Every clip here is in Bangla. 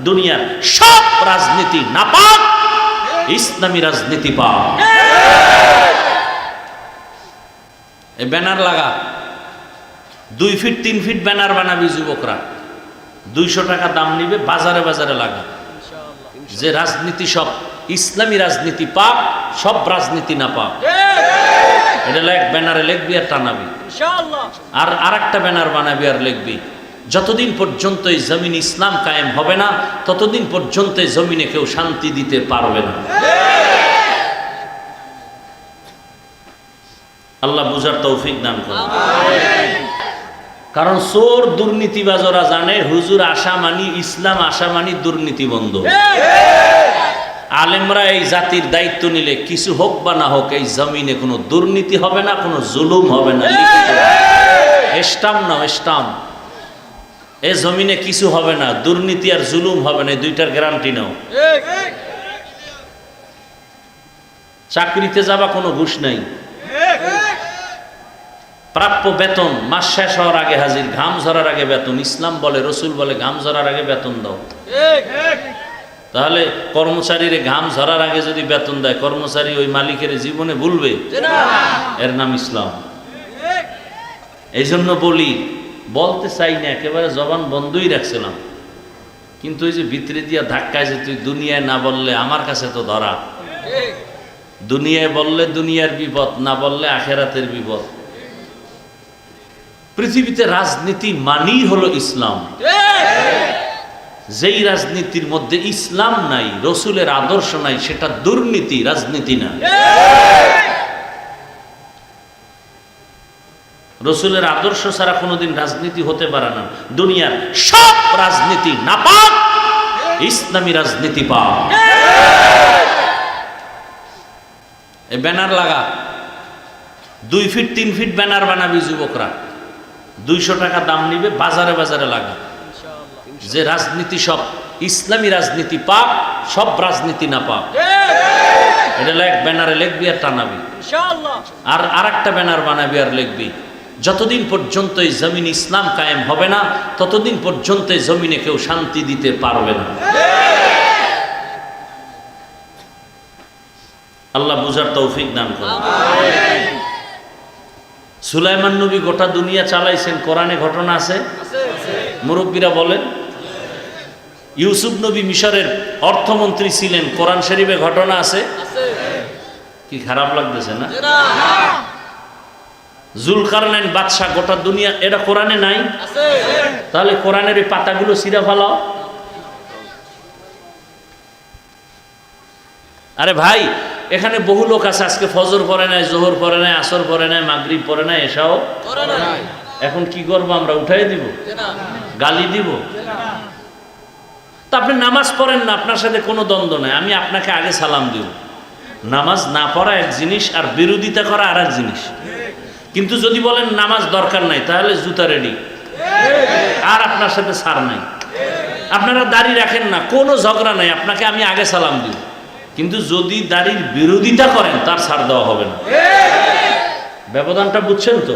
দুনিয়ার সব রাজনীতি নাপাক ইসলামী রাজনীতি পাক। এই ব্যানার লাগা। দুই ফিট তিন ফিট ব্যানার বানাবি যুবকরা। দুইশো টাকা দাম নিবে বাজারে বাজারে লাগা। যে রাজনীতি সব ইসলামী রাজনীতি পাক সব রাজনীতি না পাক। এটা লেখ ব্যানারে লিখবি আর টানাবি। আর আরেকটা ব্যানার বানাবি আর লিখবি। যতদিন পর্যন্ত এই জমিন ইসলাম কায়েম হবে না, ততদিন পর্যন্ত এই জমিনে কেউ শান্তি দিতে পারবে না। আল্লাহ বুঝার তৌফিক দান করে কারণ চোর দুর্নীতিবাজরা জানে, হুজুর আশা মানি ইসলাম আশা মানি দুর্নীতি বন্ধ আলেমরা এই জাতির দায়িত্ব নিলে কিছু হোক বা না হোক, এই জমিনে কোনো দুর্নীতি হবে না, কোনো জুলুম হবে না। স্টাম না স্টাম এ জমিনে কিছু হবে না দুর্নীতি আর জুলুম হবে না দুইটার গ্যারান্টি নাও। চাকরিতে যাবা কোনো ঘুষ নাই। প্রাপ্য বেতন মাস শেষ হওয়ার আগে হাজির ঘাম ঝরার আগে বেতন ইসলাম বলে রসুল বলে ঘাম ঝরার আগে বেতন দাও। তাহলে কর্মচারীর ঘাম ঝরার আগে যদি বেতন দেয় কর্মচারী ওই মালিকের জীবনে ভুলবে। এর নাম ইসলাম। এই জন্য বলি বলতে চাই না, একেবারে জবান বন্ধই রাখছিলাম। কিন্তু ওই যে ভিতরে দিয়া ধাক্কায় যে তুই দুনিয়ায় না বললে আমার কাছে তো ধরা। দুনিয়ায় বললে দুনিয়ার বিপদ, না বললে আখেরাতের বিপদ। পৃথিবীতে রাজনীতি মানেই হলো ইসলাম। যেই রাজনীতির মধ্যে ইসলাম নাই, রসুলের আদর্শ নাই, সেটা দুর্নীতি, রাজনীতি না। রসুলের আদর্শ ছাড়া কোনোদিন রাজনীতি হতে পারে না। দুনিয়ার সব রাজনীতি নাপাক ইসলামী রাজনীতি পাক। এই ব্যানার লাগা। দুই ফিট তিন ফিট ব্যানার বানাবি যুবকরা। দুইশো টাকা দাম নিবে বাজারে বাজারে লাগা। যে রাজনীতি সব ইসলামী রাজনীতি পাক সব রাজনীতি না পাক এটা লেখ ব্যানারে লিখবি আর টানাবি। আর আরেকটা ব্যানার বানাবি আর লিখবি। যতদিন পর্যন্ত এই জমিন ইসলাম কায়েম হবে না ততদিন পর্যন্ত এই জমিনে কেউ শান্তি দিতে পারবে না। আল্লাহ বুঝার তৌফিক দান করুন। সুলাইমান নবী গোটা দুনিয়া চালাইছেন কোরআনে ঘটনা আছে? মুরব্বীরা বলেন ইউসুফ নবী মিশরের অর্থমন্ত্রী ছিলেন কোরআন শরীফে ঘটনা আছে? কি খারাপ লাগতেছে না। জুলকারনাইন বাদশাহ গোটা দুনিয়া এটা কোরআনে নাই? তাহলে কোরআনের এই পাতাগুলো সিরা ফেলাও আরে ভাই এখানে বহু লোক আছে আজকে ফজর পরে নাই জোহর পরে নাই আসর পরে নাই মাগরিব পরে নাই এসাও এখন কি করব আমরা উঠাই দিব? গালি দিব? তা আপনি নামাজ পড়েন না আপনার সাথে কোনো দ্বন্দ্ব নাই আমি আপনাকে আগে সালাম দিব। নামাজ না পড়া এক জিনিস আর বিরোধিতা করা আর এক জিনিস। কিন্তু যদি বলেন নামাজ দরকার নাই, তাহলে জুতা রেডি আর আপনার সাথে সার নাই। আপনারা দাড়ি রাখেন না, কোনো ঝগড়া নাই, আপনাকে আমি আগে সালাম দিব। কিন্তু যদি দাড়ির বিরোধিতা করেন, তার ছাড় দেওয়া হবে না। ব্যবধানটা বুঝছেন তো?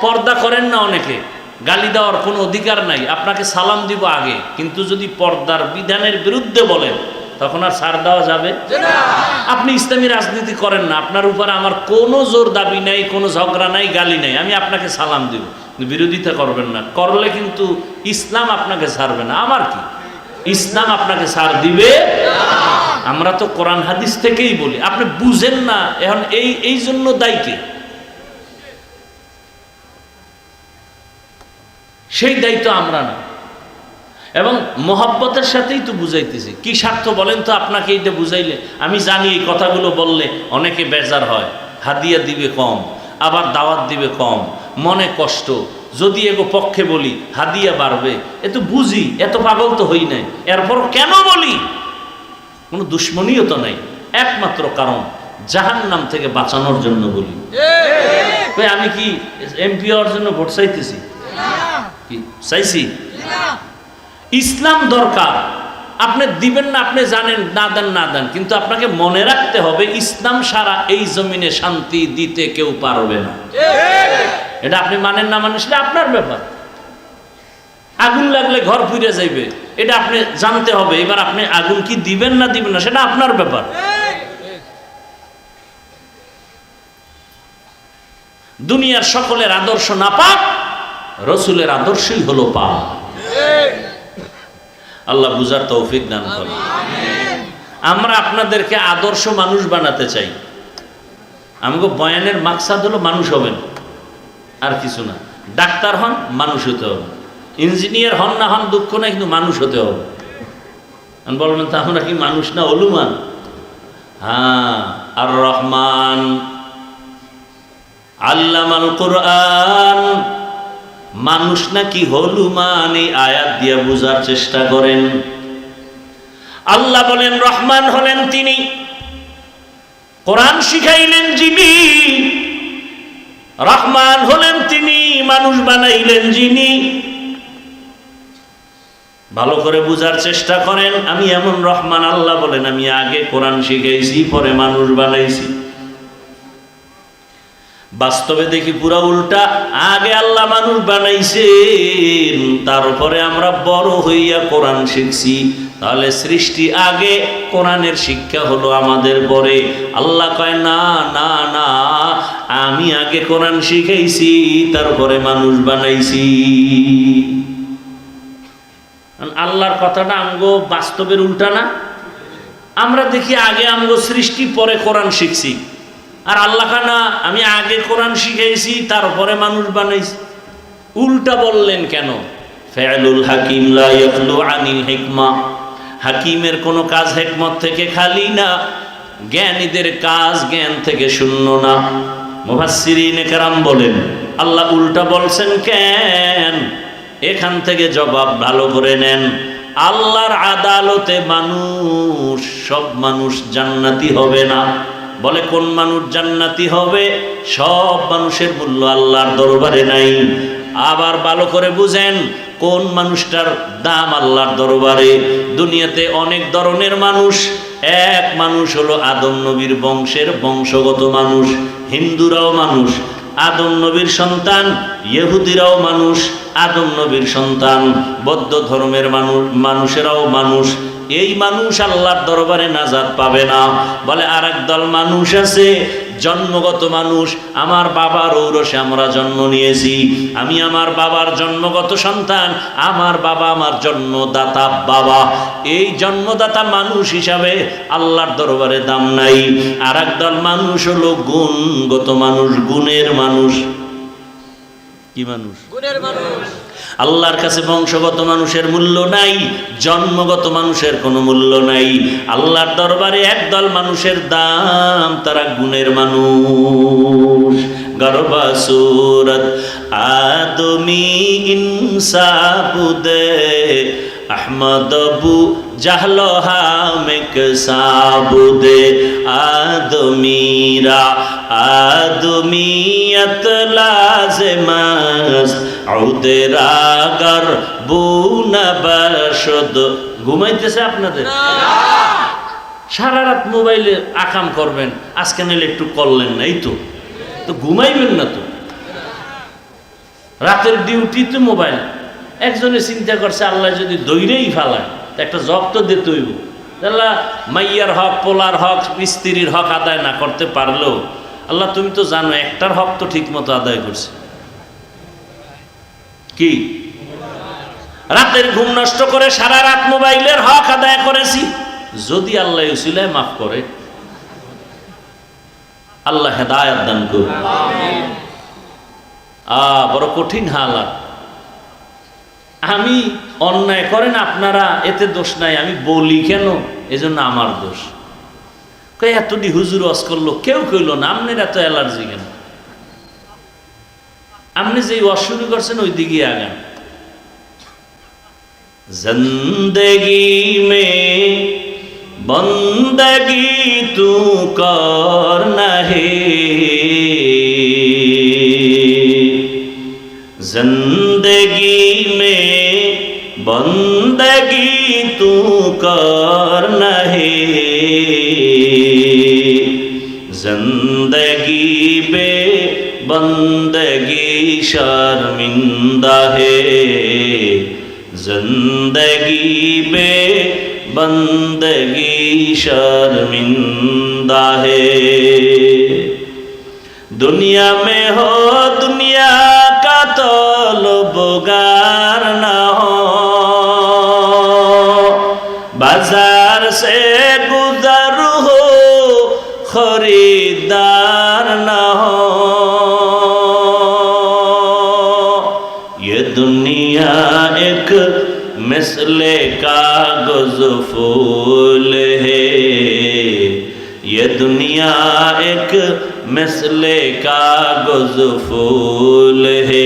পর্দা করেন না অনেকে, গালি দেওয়ার কোনো অধিকার নাই, আপনাকে সালাম দিব আগে। কিন্তু যদি পর্দার বিধানের বিরুদ্ধে বলেন তখন আর ছাড় দেওয়া যাবে? আপনি ইসলামী রাজনীতি করেন না আপনার উপর আমার কোনো জোর দাবি নাই কোনো ঝগড়া নাই গালি নাই আমি আপনাকে সালাম দিব। বিরোধিতা করবেন না। করলে কিন্তু ইসলাম আপনাকে ছাড়বে না। আমার কি? ইসলাম আপনাকে ছাড় দিবে? আমরা তো কোরআন হাদিস থেকেই বলি। আপনি বুঝেন না এখন এই এই জন্য দায়ী কে? সেই দায়িত্ব আমরা না। এবং মহাব্বতের সাথেই তো বুঝাইতেছি। কি স্বার্থ বলেন তো আপনাকে এইটা বুঝাইলে? আমি জানি এই কথাগুলো বললে অনেকে বেজার হয়। হাদিয়া দিবে কম আবার দাওয়াত দিবে কম মনে কষ্ট। যদি এগো পক্ষে বলি হাদিয়া বাড়বে। এ তো বুঝি এত পাগল তো হই নাই। এরপর কেন বলি? কোনো দুশ্মনীয় তো নাই। একমাত্র কারণ জাহান নাম থেকে বাঁচানোর জন্য বলি। আমি কি এমপি হওয়ার জন্য ভোট চাইতেছি? কি চাইছি? ইসলাম দরকার। আপনি দিবেন না, আপনি জানেন, না দেন না দেন। কিন্তু আপনাকে মনে রাখতে হবে, ইসলাম সারা এই জমিনে শান্তি দিতে কেউ পারবে না। এটা আপনি মানেন না মানেন, সেটা আপনার ব্যাপার। আগুন লাগলে ঘর ফিরে যাইবে। এটা আপনি জানতে হবে, এবার আপনি আগুন কি দিবেন না দিবেন না, সেটা আপনার ব্যাপার। দুনিয়ার সকলের আদর্শ না পাক রসুলের আদর্শই হলো পা আল্লাহ বুঝার তৌফিক দান করে আমরা আপনাদেরকে আদর্শ মানুষ বানাতে চাই। আমাকে বয়ানের মাকসাদ হলো মানুষ হবেন। আর কিছু না। ডাক্তার হন মানুষ হতে হবে। ইঞ্জিনিয়ার হন না হন দুঃখ না কিন্তু মানুষ হতে হবে। বলবেন তা আমরা কি মানুষ না হলুমান হ্যাঁ আর রহমান আল্লামাল কোরআন। মানুষ নাকি হলুমান এই আয়াত দিয়ে বোঝার চেষ্টা করেন। আল্লাহ বলেন, রহমান হলেন তিনি। কোরআন শিখাইলেন যিনি, রহমান হলেন তিনি, মানুষ বানাইলেন যিনি। ভালো করে বুঝার চেষ্টা করেন, আমি এমন রহমান আল্লাহ বলেন, আমি আগে কোরআন শিখাইছি, পরে মানুষ বানাইছি। বাস্তবে দেখি পুরা উল্টা। আগে আল্লাহ মানুষ বানাইছেন, তারপরে আমরা বড় হইয়া কোরআন শিখছি। তাহলে সৃষ্টি আগে, কোরআনের শিক্ষা হলো আমাদের পরে। আল্লাহ কয়, না না না, আমি আগে কোরআন শিখাইছি, তারপরে মানুষ বানাইছি। আল্লাহর কথাটা আমগো বাস্তবের উল্টা না। আমরা দেখি আগে আমগো সৃষ্টি, পরে কোরআন শিখছি। আর আল্লাহ না আমি আগে কোরআন শিখাইছি, তারপরে মানুষ বানাইছি। উল্টা বললেন কেন? ফেলুল হাকিম আনিল হিকমা। হাকিমের কোনো কাজ হেকমত থেকে খালি না, জ্ঞানীদের কাজ জ্ঞান থেকে শূন্য না। মুফাসসিরিন কেরাম বলেন, আল্লাহ উল্টা বলছেন কেন? এখান থেকে জবাব ভালো করে নেন। আল্লাহর আদালতে মানুষ, সব মানুষ জান্নাতি হবে না। বলে, কোন মানুষ জান্নাতি হবে? সব মানুষের মূল্য আল্লাহর দরবারে নাই। আবার ভালো করে বুঝেন, কোন মানুষটার দাম আল্লাহর দরবারে? দুনিয়াতে অনেক ধরনের মানুষ। এক মানুষ হলো আদম নবীর বংশের বংশগত মানুষ, হিন্দুরাও মানুষ। আদম নবীর সন্তান, ইহুদিরাও মানুষ। আদম নবীর সন্তান, বৌদ্ধ ধর্মের মানুষ মানুষেরাও মানুষ। এই মানুষ আল্লাহর দরবারে নাজাদ পাবে না। বলে আর দল মানুষ আছে, জন্মগত মানুষ। আমার বাবার ঔরসে আমরা জন্ম নিয়েছি। আমি আমার বাবার জন্মগত সন্তান, আমার বাবা আমার জন্মদাতা বাবা। এই জন্মদাতা মানুষ হিসাবে আল্লাহর দরবারে দাম নাই। আর দল মানুষ হলো গুণগত মানুষ, গুণের মানুষ। কি মানুষ? গুণের মানুষ। আল্লাহর কাছে বংশগত মানুষের মূল্য নাই, জন্মগত মানুষের কোনো মূল্য নাই। আল্লাহর দরবারে একদল মানুষের দাম, তারা গুণের মানুষ। গর্বা সুরত আদমি ইনসাবুদে আহমদ বু জাহল হামেক সাবুদে, আদমিরা, আদমিয়ত লাজমাস আউদের আগর বুনবাসদ ঘুমাইতেছে আপনাদের? সারা রাত মোবাইলে আকাম করবেন আজকে নিলে একটু করলেন না এই তো। তো ঘুমাইবেন না তো। রাতের ডিউটি তো মোবাইল। একজনে চিন্তা করছে আল্লাহ যদি দৈরেই ফেলায় তা একটা জব তো দিতে হইব। আল্লাহ মাইয়ার হক পোলার হক স্ত্রীর হক আদায় না করতে পারলেও আল্লাহ তুমি তো জানো একটার হক তো ঠিক মতো আদায় করছে। কি? রাতের ঘুম নষ্ট করে সারা রাত মোবাইলের হক আদায় করেছি। যদি আল্লাহ উসিলায় মাফ করে, আল্লাহ হেদায়াত দান করুন। আ, বড় কঠিন হালাত। আমি অন্যায় করেন আপনারা, এতে দোষ নাই। আমি বলি কেন? এজন্য আমার দোষ। এতটি হুজুর অস করল, কেউ কইল না, আপনার এত অ্যালার্জি কেন? আপনি যেই ওয়াজ শুরু করছেন ওই দিকে আগান زندگی میں بندگی تو کر نہیں زندگی میں بندگی تو کر نہیں زندگی پہ بند शर्मिंदा है जिंदगी बे बंदगी शर्मिंदा है दुनिया में हो दुनिया का तो लुबगार न हो बाजार से गुजर हो खरीदार न हो मिसले कागज़ फूल है।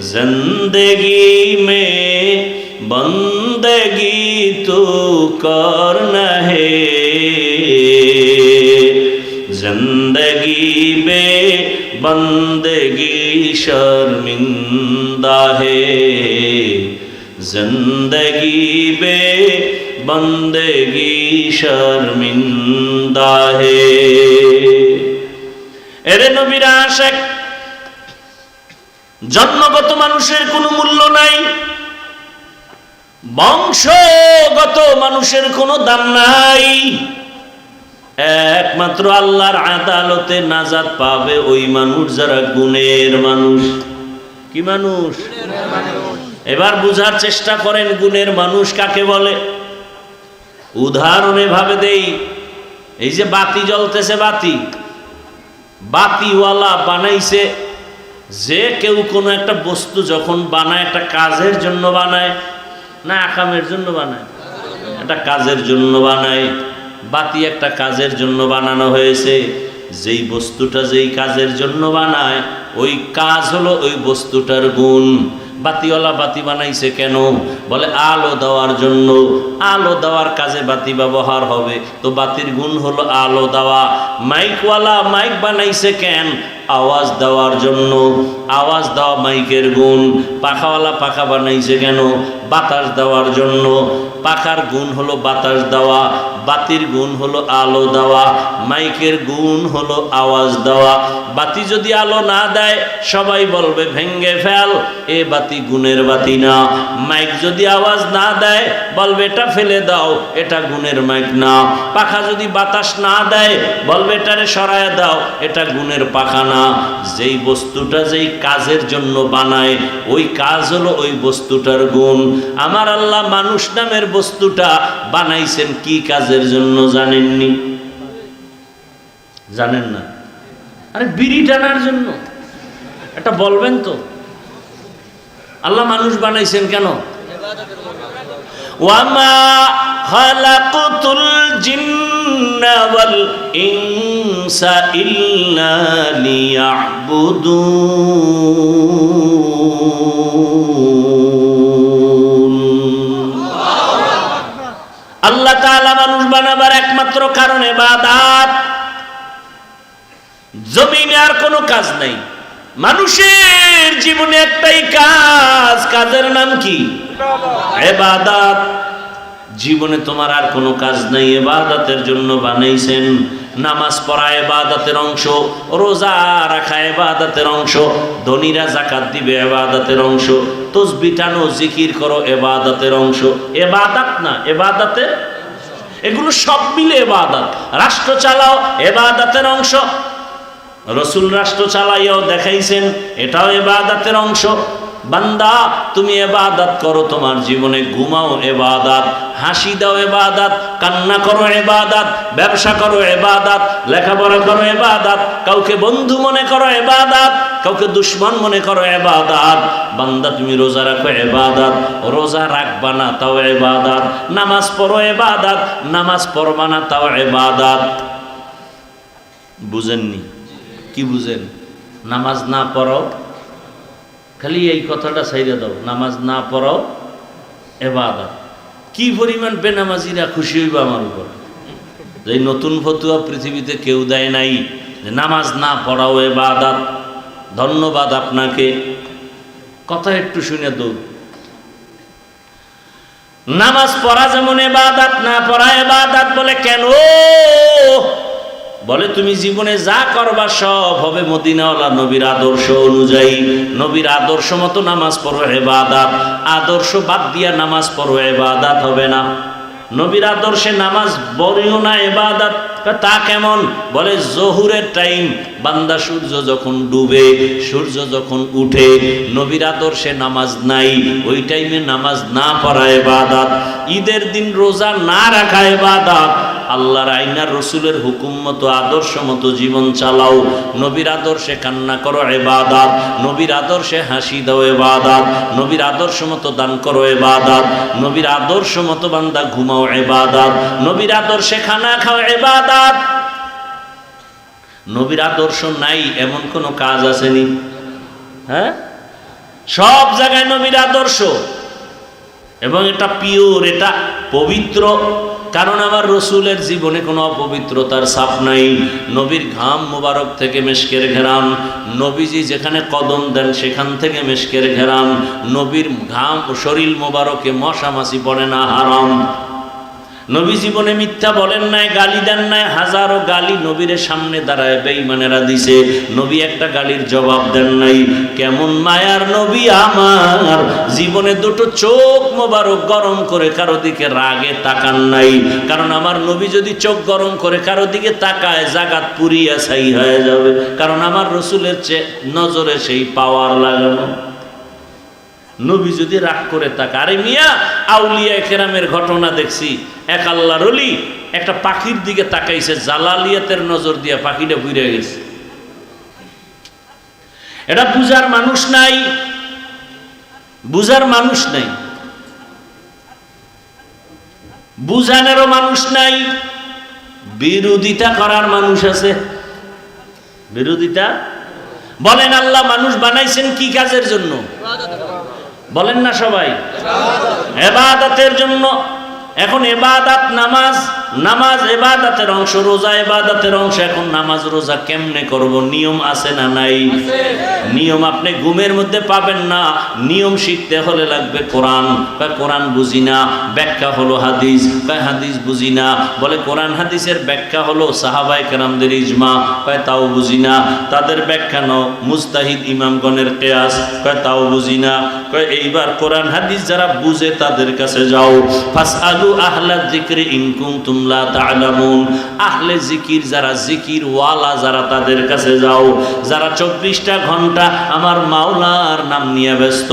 ज़िंदगी में बंदगी तो करना है? ज़िंदगी में बंदगी शर्मिंदा है। ज़िंदगी में बंदगी शर्मिंदा है। এরে নবীরা আশেক, জন্মগত মানুষের কোনো মূল্য নাই, বংশগত মানুষের কোনো দাম নাই। একমাত্র আল্লাহর আদালতে নাজাদ পাবে ওই মানুষ যারা গুণের মানুষ। কি মানুষ? এবার বুঝার চেষ্টা করেন, গুণের মানুষ কাকে বলে? উদাহরণে ভাবে দেই, এই যে বাতি জ্বলতেছে বাতি। বাতিওয়ালা বানাইছে। যে কেউ কোনো একটা বস্তু যখন বানায়, একটা কাজের জন্য বানায়, না আকামের জন্য বানায়, একটা কাজের জন্য বানায়, বাতি একটা কাজের জন্য বানানো হয়েছে। যেই বস্তুটা যেই কাজের জন্য বানায়, ওই কাজ হলো ওই বস্তুটার গুণ। বাতিওয়ালা বাতি বানাইছে কেন? বলে, আলো দেওয়ার জন্য। আলো দেওয়ার কাজে বাতি ব্যবহার হবে। তো বাতির গুণ হলো আলো দেওয়া। মাইকওয়ালা মাইক বানাইছে কেন? আওয়াজ দেওয়ার জন্য। আওয়াজ দেওয়া মাইকের গুণ। পাখাওয়ালা পাখা বানাইছে কেন? বাতাস দেওয়ার জন্য। পাখার গুণ হলো বাতাস দেওয়া, বাতির গুণ হলো আলো দেওয়া, মাইকের গুণ হলো আওয়াজ দেওয়া। বাতি যদি আলো না দেয়, সবাই বলবে, ভেঙ্গে ফেল, এ বাতি গুণের বাতি না। মাইক যদি আওয়াজ না দেয়, বলবে, এটা ফেলে দাও, এটা গুণের মাইক না। পাখা যদি বাতাস না দেয়, বলবে, এটারে সরায় দাও, এটা গুণের পাখা না। যেই বস্তুটা যেই কাজের জন্য বানায়, ওই কাজ হলো ওই বস্তুটার গুণ। আমার আল্লাহ মানুষ নামের বস্তুটা বানাইছেন কি কাজের জন্য জানেননি? জানেন না? আরে বিড়ি টানার জন্য। এটা বলবেন তো। আল্লাহ মানুষ বানাইছেন কেন? ওয়ামা খালাকুতুল জিন্না ইল্লা আল্লাহ মানুষ বানাবার একমাত্র কারণ ইবাদত। জমিনে আর কোনো কাজ নাই। মানুষের জীবনে একটাই কাজ, কাজের নাম কি? এবাদাত জীবনে তোমার আর কোনো কাজ নাই এবাদাতের জন্য বানাইছেন। নামাজ পড়া এবাদাতের অংশ, রোজা রাখা এবাদাতের অংশ, ধনীরা জাকাত দিবে এবাদাতের অংশ, তসবি টানো, জিকির করো এবাদাতের অংশ। এবাদাত না এবাদাতের এগুলো সব মিলে এবাদাত রাষ্ট্র চালাও এবাদাতের অংশ। রসুল রাষ্ট্র চালাইয়াও দেখাইছেন, এটাও এবাদাতের অংশ। বান্দা, তুমি এবাদাত করো তোমার জীবনে, ঘুমাও এবাদাত, হাসি দাও এবাদাত, কান্না করো এবাদাত, ব্যবসা করো এবাদাত, লেখাপড়া করো এবাদাত, কাউকে বন্ধু মনে করো এবাদাত, কাউকে দুশ্মন মনে করো এবাদাত। বান্দা, তুমি রোজা রাখো এবাদাত, রোজা রাখবা না, তাও এবাদাত। নামাজ পড়ো এবাদাত, নামাজ পড়বা না, তাও এবাদাত। বুঝেননি? কি বুঝেন? নামাজ না পড়াও খালি এই কথাটা সাইরে দাও, নামাজ না পড়াও, এবাদত। কি পরিমাণ বেনামাজিরা খুশি হইব আমার উপর? যে নতুন ফতুয়া পৃথিবীতে কেউ দেয় নাই, যে নামাজ না পড়াও, এবাদাত। ধন্যবাদ আপনাকে। কথা একটু শুনে দৌ নামাজ পড়া যেমন এবাদাত, না পড়া এবাদাত বলে কেন? বলে, তুমি জীবনে যা করবা সব হবে মদিনাওয়ালা নবীর আদর্শ অনুযায়ী। নবীর আদর্শ মতো নামাজ পড়ো, এবাদাত। আদর্শ বাদ দিয়া নামাজ পড়ো, এবাদাত হবে না। নবীর আদর্শে নামাজ বলিও না, এবাদাত। তা কেমন? বলে, জহুরের টাইম, বান্দা সূর্য যখন ডুবে, সূর্য যখন উঠে, নবীর আদর্শে নামাজ নাই। ওই টাইমে নামাজ না পড়া এবাদাত। ঈদের দিন রোজা না রাখা এবাদাত। আল্লাহর আইনার রসুলের হুকুম মতো, আদর্শ মতো জীবন চালাও। নবীর আদর্শে কান্না করো, এবাদাত। নবীর আদর্শে হাসি দাও, এবাদাত। নবীর আদর্শ মতো দান করো, এবাদাত। নবীর আদর্শ মতো বান্দা ঘুমাও, এবাদাত। নবীর আদর্শে খানা খাও, এবাদাত। নবীর আদর্শ নাই, এমন কোনো কাজ আসেনি। হ্যাঁ? সব জায়গায় নবীর আদর্শ। এবং এটা পিওর এটা পবিত্র। কারণ আমার রসুলের জীবনে কোনো অপবিত্রতার সাপ নাই। নবীর ঘাম মোবারক থেকে মেশকের ঘেরাম নবীজি যেখানে কদম দেন, সেখান থেকে মেশকের ঘেরাম নবীর ঘাম শরীর মোবারকে মশা মাছি পড়ে না, হারাম। নবী জীবনে মিথ্যা বলেন নাই, গালি দেন নাই, হাজারো গালি নবীর সামনে দাঁড়ায় বেঈমানেরা দিছে। নবী একটা গালির জবাব দেন নাই। কেমন মায়ার নবী আমার? জীবনে দুটো চোখ মোবারক গরম করে কারও দিকে রাগে তাকান নাই। কারণ আমার নবী যদি চোখ গরম করে কারও দিকে তাকায়, জাগাত পুরিয়া ছাই হয়ে যাবে। কারণ আমার রসুলের চে- নজরে সেই পাওয়ার লাগানো। নবী যদি রাগ করে তাকে আরে মিয়া, আউলিয়া কেরামের ঘটনা দেখছি। এক আল্লাহর অলি একটা পাখির দিকে তাকাইছে, জালালিয়াতের নজর দিয়ে পাখিটা বুড়ে গেছে। এটা বুঝার মানুষ নাই। বুঝার মানুষ নাই। বুঝানেরও মানুষ নাই। বিরোধিতা করার মানুষ আছে। বিরোধিতা? বলেন আল্লাহ মানুষ বানাইছেন কি কাজের জন্য? বলেন না সবাই। এবাদতের জন্য এখন এবাদাত নামাজ নামাজ এবাদাতের অংশ, রোজা এবাদাতের অংশ, এখন নামাজ, রোজা কেমনে করব? নিয়ম আছে না নাই? নিয়ম আপনি ঘুমের মধ্যে পাবেন না। নিয়ম শিখতে হলে লাগবে কোরআন। বা কোরআন বুঝি না, ব্যাখ্যা হলো হাদিস। বা হাদিস বুঝি না। বলে, কোরআন হাদিসের ব্যাখ্যা হলো সাহাবাই কেরামদের ইজমা। কয়, তাও বুঝি না। তাদের ব্যাখ্যা নাও, মুস্তাহিদ ইমামগণের কেয়াস। কয়, তাও বুঝি না। কয়, এইবার কোরআন হাদিস যারা বুঝে তাদের কাছে যাও। ফাস আলু আহলা জিক্রি ইনকুম আহলে জিকির যারা জিকির ওয়ালা যারা তাদের কাছে যাও, যারা চব্বিশটা ঘণ্টা আমার মাওলার নাম নিয়ে ব্যস্ত,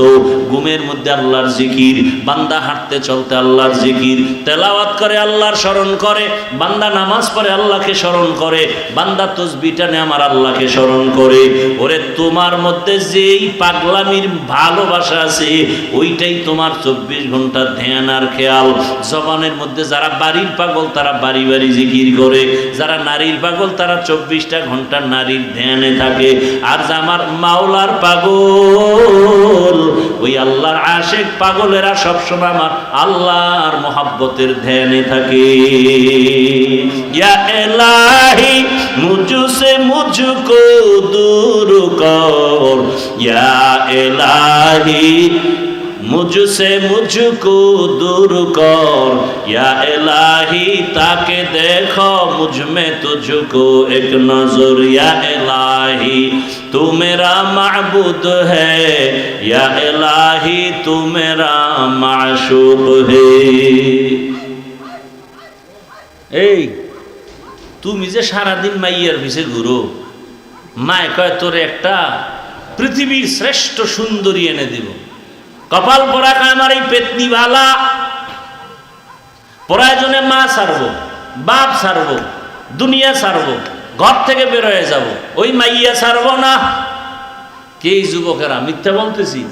ঘুমের মধ্যে আল্লাহর জিকির, বান্দা হাঁটতে চলতে আল্লাহর জিকির, তেলাওয়াত করে আল্লাহর স্মরণ করে, বান্দা নামাজ পড়ে আল্লাহকে স্মরণ করে, বান্দা তসবিটা আমার আল্লাহকে স্মরণ করে। ওরে, তোমার মধ্যে যেই পাগলামির ভালোবাসা আছে, ওইটাই তোমার চব্বিশ ঘণ্টা ধ্যান আর খেয়াল। জবানের মধ্যে যারা বাড়ির পাগল তারা বাড়ি বাড়ি জিকির করে। যারা নারীর পাগল, তারা চব্বিশটা ঘণ্টা নারীর ধ্যানে থাকে। আর আমার মাওলার পাগল, ওই আল্লাহর আশেক পাগলেরা সবসময় আমার আল্লাহর মোহাব্বতের ধ্যানে থাকে। ইয়া এলাহি মুঝসে মুঝকো দূর কর। ইয়া এলাহি মুঝসে মুঝকো দূর কর ইয়া এলাহি তাকে দেখো মুঝমে তুঝকো এক নজর ইয়া এলাহি তু মেরা মাহবুদ হে ইয়া এলাহি তু মেরা মাশুব হে এই তুমি যে সারাদিন মাইয়ার পিছে ঘুরো মায় কয় তোর একটা পৃথিবীর শ্রেষ্ঠ সুন্দরী এনে দিব কপাল পরা আমার এই পেতনি ভালা প্রয়োজনে মা সারব, বাপ সারব, দুনিয়া সারব, ঘর থেকে বেরোয় যাব। ওই মাইয়া সারব না? কে যুবকেরা? মিথ্যা বলতেছি?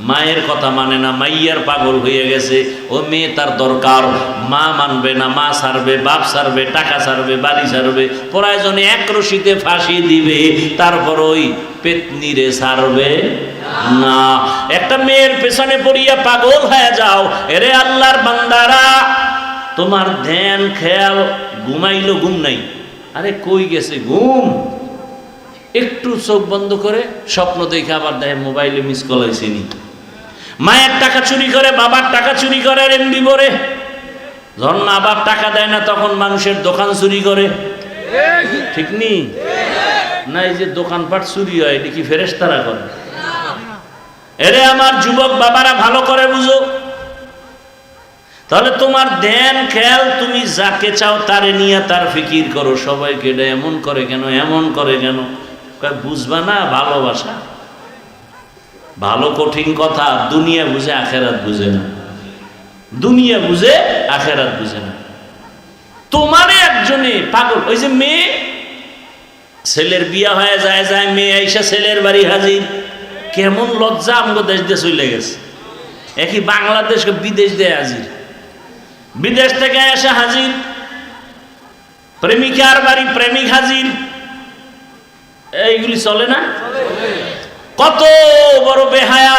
মায়ের কথা মানে না, মাইয়ার পাগল হয়ে গেছে। ও মেয়ে তার দরকার। মা মানবে না, মা সারবে, বাপ সারবে, টাকা সারবে, বাড়ি সারবে। প্রয়োজনে এক রশিতে ফাঁসি দিবে। তারপর ওই পেতনিরে সারবে না। একটা মেয়ের পেছনে পড়িয়া পাগল হয়ে যাও। এরে আল্লাহর বান্দারা, তোমার ধ্যান, খেয়াল, ঘুমাইলো ঘুম নাই। আরে কই গেছে ঘুম? একটু চোখ বন্ধ করে স্বপ্ন দেখে আবার দেখে মোবাইলে মিস কল হয়েছেনি মায়ের টাকা চুরি করে, বাবার টাকা চুরি করে আর এমবি বরে যখন মা বাপ টাকা দেয় না, তখন মানুষের দোকান চুরি করে। ঠিক নি? না এই যে দোকানপাট চুরি হয়, এটা কি ফেরেস্তারা করে? এরে আমার যুবক বাবারা ভালো করে বুঝো। তাহলে তোমার ধ্যান খেয়াল, তুমি যাকে চাও তারে নিয়ে তার ফিকির করো। সবাইকে এটা এমন করে কেন, এমন করে কেন? বুঝবা না, ভালোবাসা। ভালো কঠিন কথা, দুনিয়া বুঝে আখেরাত বুঝে না। দুনিয়া বুঝে আখেরাত বুঝে না। তোমারে একজনে পাগল, ওই যে মেয়ে ছেলের বিয়া হয়ে যায় যায় মেয়ে আইসা ছেলের বাড়ি হাজির। কেমন লজ্জা আমগো দেশ দিয়ে চলে গেছে। একই বাংলাদেশ বিদেশ দিয়ে হাজির। বিদেশ থেকে এসে হাজির। প্রেমিকার বাড়ি প্রেমিক হাজির। এইগুলি চলে না? কত বড় বেহায়া।